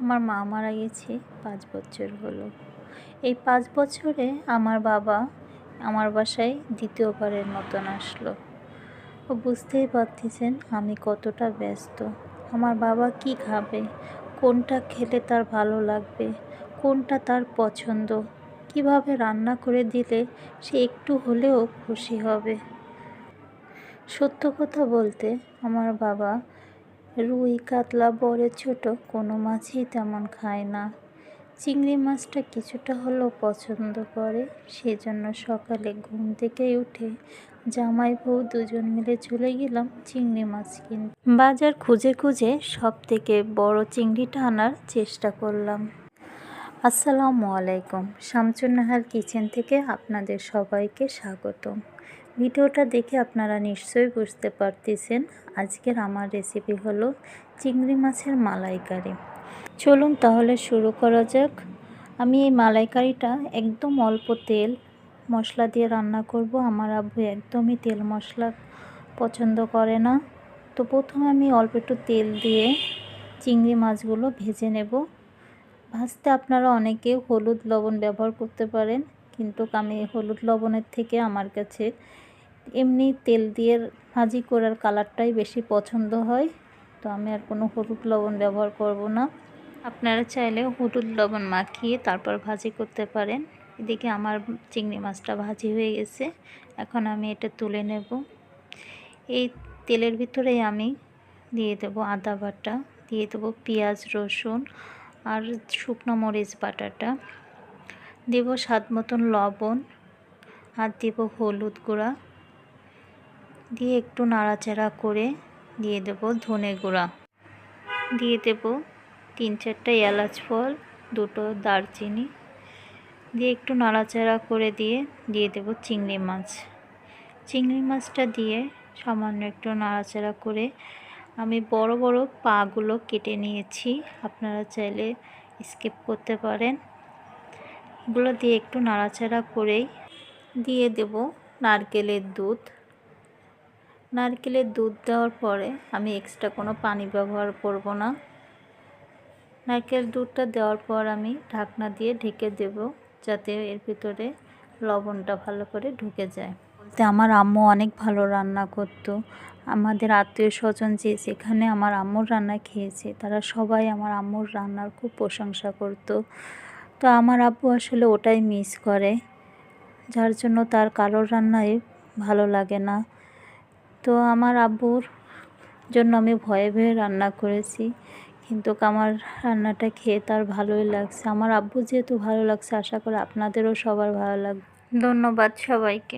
আমার মা মারা গেছে পাঁচ বছর হলো। এই পাঁচ বছরে আমার বাবা আমার বাসায় দ্বিতীয়বারের মতন আসলো। ও বুঝতেই পারতেছেন আমি কতটা ব্যস্ত। আমার বাবা কি খাবে? কোনটা খেলে তার ভালো লাগবে? কোনটা তার পছন্দ? কীভাবে রান্না করে দিলে সে একটু হলেও খুশি হবে? সত্য কথা বলতে আমার বাবা রুই কাতলা, বড়ে, ছোট, কোনো মাছই তেমন খায় না। চিংড়ি মাছটা কিছুটা হলেও পছন্দ করে, সেজন্য সকালে ঘুম থেকে উঠে জামাই বউ দুজন মিলে চলে গেলাম চিংড়ি মাছ কিনতে। বাজার খুঁজে খুঁজে সব থেকে বড় চিংড়িটা আনার চেষ্টা করলাম। আসসালামু আলাইকুম শামচুন্নাহার কিচেন থেকে আপনাদের সবাইকে স্বাগতম। ভিডিওটা দেখে আপনারা নিশ্চয়ই বুঝতে পারতেছেন। আজকের আমার রেসিপি হলো চিংড়ি মাছের মালাইকারি। চলুন তাহলে শুরু করা যাক। আমি এই মালাইকারিটা একদম অল্প তেল মশলা দিয়ে রান্না করব। আমার আব্বু একদমই তেল মশলা পছন্দ করে না। তো প্রথমে আমি অল্প একটু তেল দিয়ে চিংড়ি মাছগুলো ভেজে নেব। ভাজতে আপনারা অনেকে হলুদ লবণ ব্যবহার করতে পারেন। কিন্তু আমি হলুদ লবণের থেকে আমার কাছে এমনি তেল দিয়ে ভাজি করার কালারটাই বেশি পছন্দ হয়। তো আমি আর কোনো হলুদ লবণ ব্যবহার করব না। আপনারা চাইলে হলুদ লবণ মাখিয়ে তারপর ভাজি করতে পারেন। এদিকে আমার চিংড়ি মাছটা ভাজি হয়ে গেছে। এখন আমি এটা তুলে নেব। এই তেলের ভিতরেই আমি দিয়ে দেব আদা বাটা, দিয়ে দেবো পেঁয়াজ রসুন আর শুকনো মরিচ বাটাটা। দেব স্বাদ মতন লবণ আর দেব হলুদ গুঁড়া। দিয়ে একটু নাড়াচাড়া করে দিয়ে দেব ধনে গুঁড়া। দিয়ে দেব তিন চারটা এলাচ ফল, দুটো দারচিনি। দিয়ে একটু নাড়াচাড়া করে দিয়ে দিয়ে দেব চিংড়ি মাছ। চিংড়ি মাছটা দিয়ে সামান্য একটু নাড়াচাড়া করে আমি বড় বড় পাগুলো কেটে নিয়েছি। আপনারা চাইলে স্কিপ করতে পারেন। এগুলো দিয়ে একটু নাড়াচাড়া করেই দিয়ে দেব নারকেলের দুধ। নারকেলের দুধ দেওয়ার পরে আমি এক্সট্রা কোনো পানি ব্যবহার করব না। নারকেল দুধটা দেওয়ার পর আমি ঢাকনা দিয়ে ঢেকে দেব যাতে এর ভিতরে লবণটা ভালো করে ঢুকে যায়। বলতে আমার আম্মু অনেক ভালো রান্না করতো। আমাদের আত্মীয় স্বজন যে যেখানে আমার আম্মুর রান্না খেয়েছে, তারা সবাই আমার আম্মুর রান্নার খুব প্রশংসা করতো। তো আমার আব্বু আসলে ওটাই মিস করে, যার জন্য তার কারোর রান্নাই ভালো লাগে না। তো আমার আব্বুর জন্য আমি ভয়ে ভয়ে রান্না করেছি, কিন্তু আমার রান্নাটা খেয়ে তার ভালোই লাগছে। আমার আব্বু যেহেতু ভালো লাগছে, আশা করি আপনাদেরও সবার ভালো লাগবে। ধন্যবাদ সবাইকে।